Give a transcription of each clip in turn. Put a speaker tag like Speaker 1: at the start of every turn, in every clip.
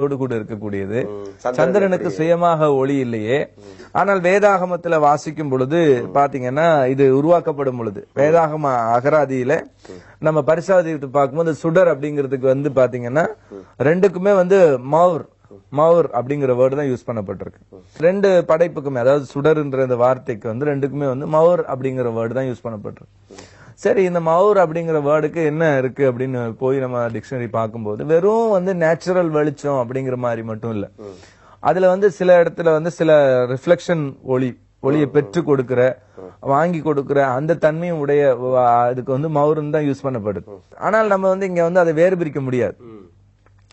Speaker 1: ஒளியோடு கூட இருக்கக்கூடியது.
Speaker 2: சந்திரன்
Speaker 1: சந்திரனுக்கு சுயமாக ஒளி இல்லையே. ஆனால் வேதாகமத்துல வாசிக்கும் பொழுது பாத்தீங்கன்னா இது உருவாக்கப்படும் பொழுது. வேதாகம அகராதியில நம்ம பரிசாதித்து பார்க்கும்போது சுடர் அப்படிங்கிறதுக்கு வந்து பாத்தீங்கன்னா ரெண்டுக்குமே வந்து மவுர் மவுர் அப்படிங்கிற வேர்டு தான் யூஸ் பண்ணப்பட்டிருக்கு. ரெண்டு படைப்புக்குமே அதாவது சுடர்ன்ற இந்த வார்த்தைக்கு வந்து ரெண்டுக்குமே வந்து மவுர் அப்படிங்கிற வேர்டு தான் யூஸ் பண்ணப்பட்டிருக்கு. சரி இந்த மவுர் அப்படிங்கிற வேர்டுக்கு என்ன இருக்கு அப்படின்னு போய் நம்ம டிக்ஷனரி பார்க்கும்போது வெறும் வந்து நேச்சுரல் வெளிச்சம் அப்படிங்கிற மாதிரி மட்டும் இல்ல. அதுல வந்து சில இடத்துல வந்து சில ரிஃப்ளெக்ஷன் ஒளி ஒளியை பெற்று கொடுக்கிற வாங்கி கொடுக்கிற அந்த தன்மையும் உடைய அதுக்கு வந்து மவுருன்னு தான் யூஸ் பண்ணப்படுது. ஆனால் நம்ம வந்து இங்க வந்து அதை வேறு பிரிக்க முடியாது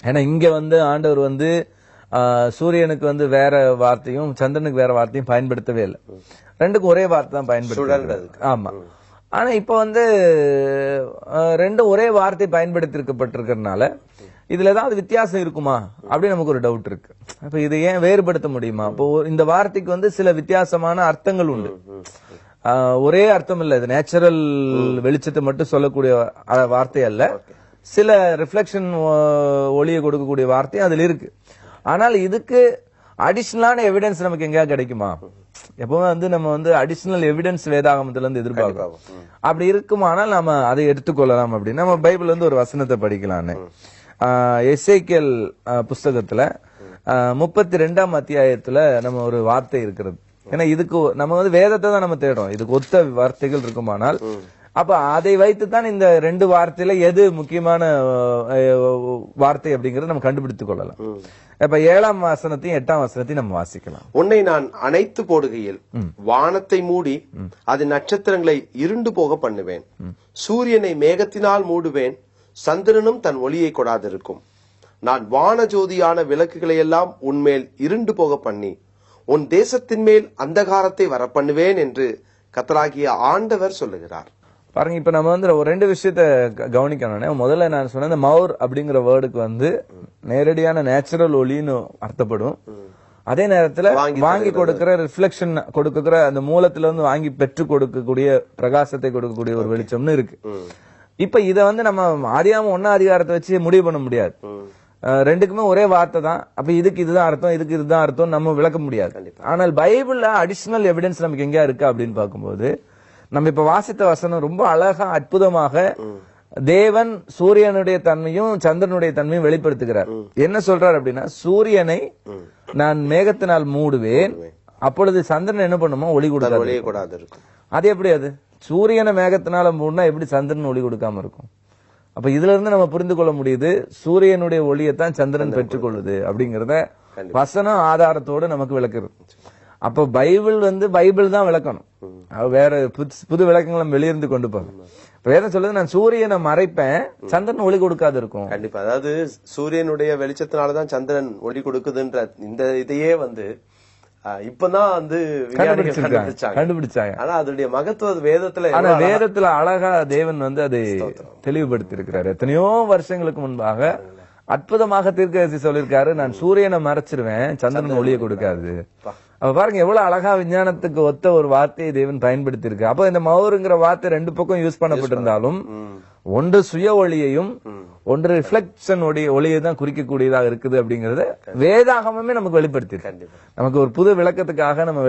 Speaker 1: ஏன்னா இங்க வந்து ஆண்டவர் வந்து சூரியனுக்கு வந்து வேற வார்த்தையும் சந்திரனுக்கு வேற வார்த்தையும் பயன்படுத்தவே இல்லை. ரெண்டுக்கும் ஒரே வார்த்தை தான் பயன்படுத்தி ஆமா. ஆனா இப்போ வந்து ரெண்டும் ஒரே வார்த்தை பயன்படுத்திருக்கப்பட்டிருக்கிறதுனால இதுல ஏதாவது வித்தியாசம் இருக்குமா? அப்படின்னு நமக்கு ஒரு டவுட் இருக்கு. அப்ப இதை ஏன் வேறுபடுத்த முடியுமா? இப்போ இந்த வார்த்தைக்கு வந்து சில வித்தியாசமான அர்த்தங்கள் உண்டு. ஒரே அர்த்தம் இல்ல. இது நேச்சுரல் வெளிச்சத்தை மட்டும் சொல்லக்கூடிய வார்த்தை அல்ல. சில ரிஃப்ளெக்ஷன் ஒளியை கொடுக்கக்கூடிய வார்த்தை அதுல இருக்கு. ஆனால் இதுக்கு அடிஷனலான எவிடன்ஸ் நமக்கு எங்கேயா கிடைக்குமா? எப்பவுமே வந்து நம்ம வந்து அடிஷனல் எவிடன்ஸ் வேதாகமத்துல இருந்து எதிர்பார்க்கிறோம் அப்படி இருக்குமானால் நாம அதை எடுத்துக்கொள்ளலாம் அப்படின்னு. நம்ம பைபிள் வந்து ஒரு வசனத்தை படிக்கலான்னு. எஸ்ஐக்கியல் புஸ்தகத்துல முப்பத்தி ரெண்டாம் அத்தியாயத்துல நம்ம ஒரு வார்த்தை இருக்கிறது. ஏன்னா இதுக்கு நம்ம வந்து வேதத்தை தான் நம்ம தேடுறோம். இதுக்கு ஒத்த வார்த்தைகள் இருக்குமானால் அப்ப அதை வைத்து தான் இந்த ரெண்டு வார்த்தையில எது முக்கியமான வார்த்தை அப்படிங்கறத நம்ம கண்டுபிடித்துக் கொள்ளலாம். இப்ப ஏழாம் வசனத்தையும் எட்டாம் வசனத்தையும் நம்ம வாசிக்கலாம்.
Speaker 2: உன்னை நான் அணைத்து போடுகையில் வானத்தை மூடி அது நட்சத்திரங்களை இருண்டு போக பண்ணுவேன். சூரியனை மேகத்தினால் மூடுவேன். சந்திரனும் தன் ஒளியை கொடாதிருக்கும். நான் வான ஜோதியான விளக்குகளை எல்லாம் உன்மேல் இருண்டு போக பண்ணி உன் தேசத்தின் மேல் அந்தகாரத்தை வரப்பண்ணுவேன் என்று கத்தராகிய ஆண்டவர் சொல்லுகிறார்.
Speaker 1: பாருங்க இப்ப நம்ம வந்து ஒரு ரெண்டு விஷயத்த கவனிக்கணும் முதல்ல நான் சொன்ன இந்த மவுர் அப்படிங்கிற வேர்டுக்கு வந்து நேரடியான நேச்சுரல் ஒளின்னு அர்த்தப்படும். அதே நேரத்துல
Speaker 2: வாங்கி
Speaker 1: கொடுக்கிற ரிஃப்ளெக்ஷன் கொடுக்கிற அந்த மூலத்துல இருந்து வாங்கி பெற்று கொடுக்கக்கூடிய பிரகாசத்தை கொடுக்கக்கூடிய ஒரு வெளிச்சம்னு இருக்கு. இப்ப இத வந்து நம்ம ஆதியாம ஒன்னா அதிகாரத்தை வச்சு முடிவு பண்ண முடியாது. ரெண்டுக்குமே ஒரே வார்த்தை தான். அப்ப இதுக்கு இதுதான் அர்த்தம் இதுக்கு இதுதான் அர்த்தம் நம்ம விளக்க முடியாது. ஆனால் பைபிள்ல அடிஷனல் எவிடன்ஸ் நமக்கு எங்கேயா இருக்கு அப்படின்னு பார்க்கும்போது நம்ம இப்ப வாசித்த வசனம் ரொம்ப அழகா அற்புதமாக தேவன் சூரியனுடைய தன்மையும் சந்திரனுடைய தன்மையும் வெளிப்படுத்துகிறார். என்ன சொல்றார் அப்படின்னா சூரியனை நான் மேகத்தினால் மூடுவேன் அப்பொழுது சந்திரன் என்ன பண்ணுமோ ஒளி
Speaker 2: கொடாதிருக்கும்.
Speaker 1: அது எப்படி அது? சூரியனை மேகத்தினால மூடினா எப்படி சந்திரன் ஒளி கொடுக்காம இருக்கும்? அப்ப இதுல இருந்து நம்ம புரிந்து கொள்ள முடியுது சூரியனுடைய ஒளியைத்தான் சந்திரன் பெற்றுக்கொள்ளுது அப்படிங்கறத வசனம் ஆதாரத்தோடு நமக்கு விளக்குறது அப்ப பைபிள் வந்து பைபிள் தான் விளக்கணும். வேற புது- விளக்கங்களை வெளியிருந்து கொண்டு இப்ப வேதம் சொல்லுது நான் சூரியனை மறைப்பேன் சந்திரன் ஒளி கொடுக்காது இருக்கும்.
Speaker 2: கண்டிப்பா. அதாவது சூரியனுடைய வெளிச்சத்தினாலதான் சந்திரன் ஒளி கொடுக்குதுன்ற இந்த இதையே வந்து இப்பதான் வந்து கண்டுபிடிச்சாங்க. ஆனா அதனுடைய மகத்துவ வேதத்துல
Speaker 1: ஆனா வேதத்துல அழகா தேவன் வந்து அதை தெளிவுபடுத்தி இருக்கிறாரு எத்தனையோ வருஷங்களுக்கு முன்பாக அற்புதமாக தீர்க்கதரிசி சொல்லியிருக்காரு நான் சூரியனை மறைச்சிருவேன் சந்திரன் ஒளியை கொடுக்காது. அப்ப பாருங்க எவ்வளவு அழகா விஞ்ஞானத்துக்கு ஒத்த ஒரு வார்த்தையை தேவன் பயன்படுத்தி இருக்கு அப்ப இந்த மவுருங்கிற வார்த்தை ரெண்டு பக்கம் யூஸ் பண்ணப்பட்டிருந்தாலும் ஒன்று சுய ஒளியையும் ஒன்று ரிஃப்ளெக்ஷன் ஒளி ஒளியை தான் குறிக்கக்கூடியதாக இருக்குது அப்படிங்கறத வேதாகமமே நமக்கு வெளிப்படுத்தி நமக்கு ஒரு புது விளக்கத்துக்காக நம்ம